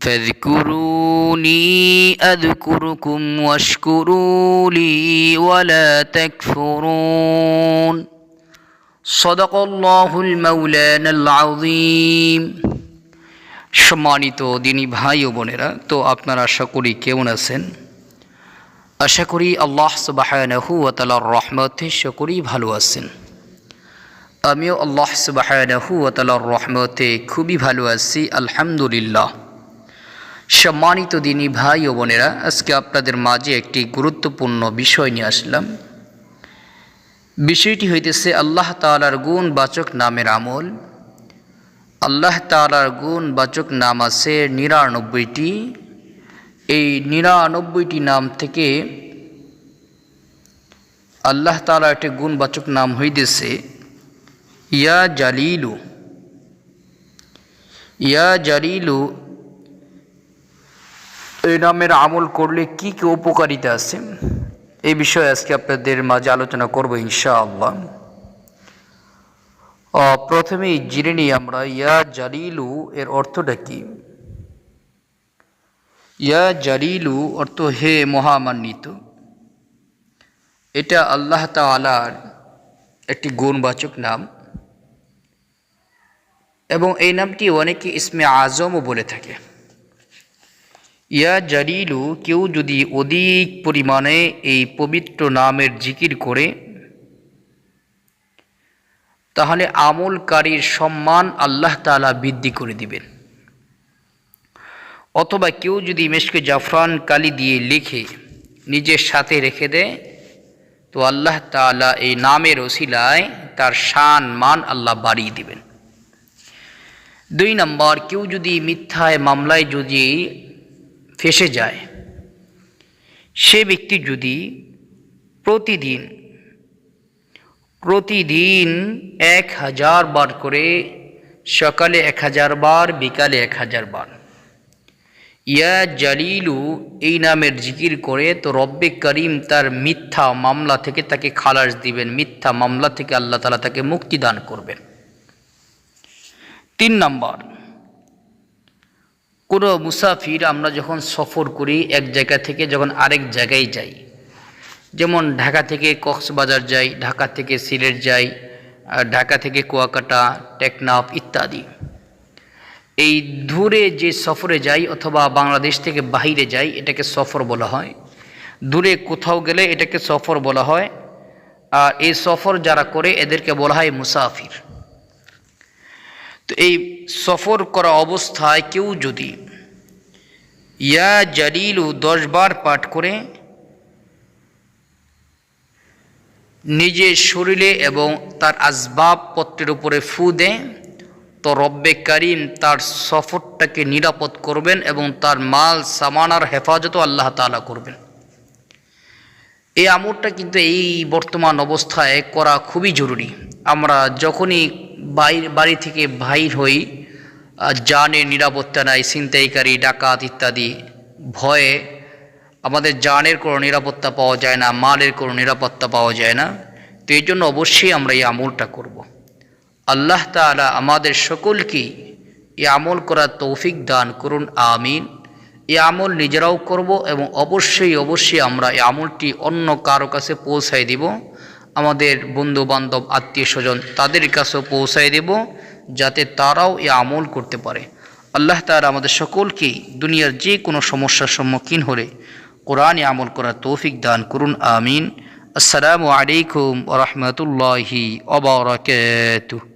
فاذكروني أذكركم واشكروا لي ولا تكفرون صدق الله المولانا العظيم সম্মানিত দিনী ভাই ও বোনেরা তো আপনারা আশা করি কেমন আছেন আশা করি আল্লাহ সুবাহানহু ও তালার রহমতে সকলেই ভালো আছেন আমিও আল্লাহ সুবাহানহু ও তালার রহমতে খুবই ভালো আছি আলহামদুলিল্লাহ সম্মানিত দিনী ভাই ও বোনেরা, আজকে আপনাদের মাঝে একটি গুরুত্বপূর্ণ বিষয় নিয়ে আসলাম। বিষয়টি হইতেছে আল্লাহ তালার গুণ বাচক নামের আমল। আল্লাহ তালার গুণ বাচক নাম আছে নিরানব্বইটি। এই নিরানব্বইটি নাম থেকে আল্লাহ তালার একটি গুণবাচক নাম হইতেছে, ইয়া জালিলু। ইয়া জালিলু এই নামের আমল করলে কি কি উপকারিতা আছে? এই বিষয়ে আজকে আপনাদের মাঝে আলোচনা করব ইনশাআল্লাহ। প্রথমেই জেনে নিই আমরা, ইয়া জালিলু এর অর্থটা কি? ইয়া জালিলু অর্থ হে মহামান্বিত। এটা আল্লাহ তালার একটি গুণবাচক নাম। এবং এই নামটি অনেকে ইসমে আজমও বলে থাকে। ইয়া জারিলু কেউ যদি অধিক পরিমাণে এই পবিত্র নামের জিকির করে, তাহলে আমলকারীর সম্মান আল্লাহ তালা বৃদ্ধি করে দিবেন। অথবা কেউ যদি মেশকে জাফরান কালি দিয়ে লিখে নিজের সাথে রেখে দেয়, তো আল্লাহ তালা এই নামের ওসিলায় তার শান, মান আল্লাহ বাড়িয়ে দিবেন। দুই নম্বর, কেউ যদি মিথ্যায় মামলায় যদি ফেসে যায়। সে ব্যক্তি যদি প্রতিদিন প্রতিদিন এক হাজার বার করে সকালে এক হাজার বার, বিকালে এক হাজার বার, ইয়া জালিলু, এই নামের জিকির করে তো রব্বে করিম তার মিথ্যা মামলা থেকে তাকে খালাস দিবেন, মিথ্যা মামলা থেকে আল্লাহ তালা তাকে মুক্তি দান করবেন। তিন নম্বর কোনো মুসাফির আমরা যখন সফর করি এক জায়গা থেকে যখন আরেক জায়গায় যাই, যেমন ঢাকা থেকে কক্সবাজার যাই, ঢাকা থেকে সিলেট যাই ঢাকা থেকে কুয়াকাটা, টেকনাফ ইত্যাদি। এই দূরে যে সফরে যাই অথবা বাংলাদেশ থেকে বাহিরে যাই, এটাকে সফর বলা হয়। দূরে কোথাও গেলে এটাকে সফর বলা হয়। আর এই সফর যারা করে, এদেরকে বলা হয় মুসাফির। তো এই সফর করা অবস্থায় কেউ যদি ইয়া জালিলু দশবার পাঠ করে নিজের শরীরে এবং তার আসবাবপত্রের উপরে ফু দেয় তো রব্বে করিম তার সফরটাকে নিরাপদ করবেন এবং তার মাল সামানার হেফাজতও আল্লাহ তালা করবেন। এই আমরটা কিন্তু এই বর্তমান অবস্থায় করা খুবই জরুরি। আমরা যখনই বাড়ি থেকে বাহির হই জানের নিরাপত্তা নাই, ছিনতাইকারী, ডাকাত ইত্যাদি। ভয়ে আমাদের জানের কোনো নিরাপত্তা পাওয়া যায় না, মালের কোনো নিরাপত্তা পাওয়া যায় না। তো এই জন্য অবশ্যই আমরা এই আমলটা করব। আল্লাহ তালা আমাদের সকলকেই এই আমল করার তৌফিক দান করুন, আমিন। এই আমল নিজেরাও করব এবং অবশ্যই অবশ্যই আমরা এই আমলটি অন্য কারও কাছে পৌঁছাই দিব। আমাদের বন্ধু বান্ধব আত্মীয় স্বজন তাদের কাছেও পৌঁছাই দেব যাতে তারাও এ আমল করতে পারে। আল্লাহ তার আমাদের সকলকেই দুনিয়ার যে কোনো সমস্যার সম্মুখীন হলে কোরআনে আমল করার তৌফিক দান করুন, আমিন। আসসালামু আলাইকুম রহমতুল্লাহি অবরাকাতুহ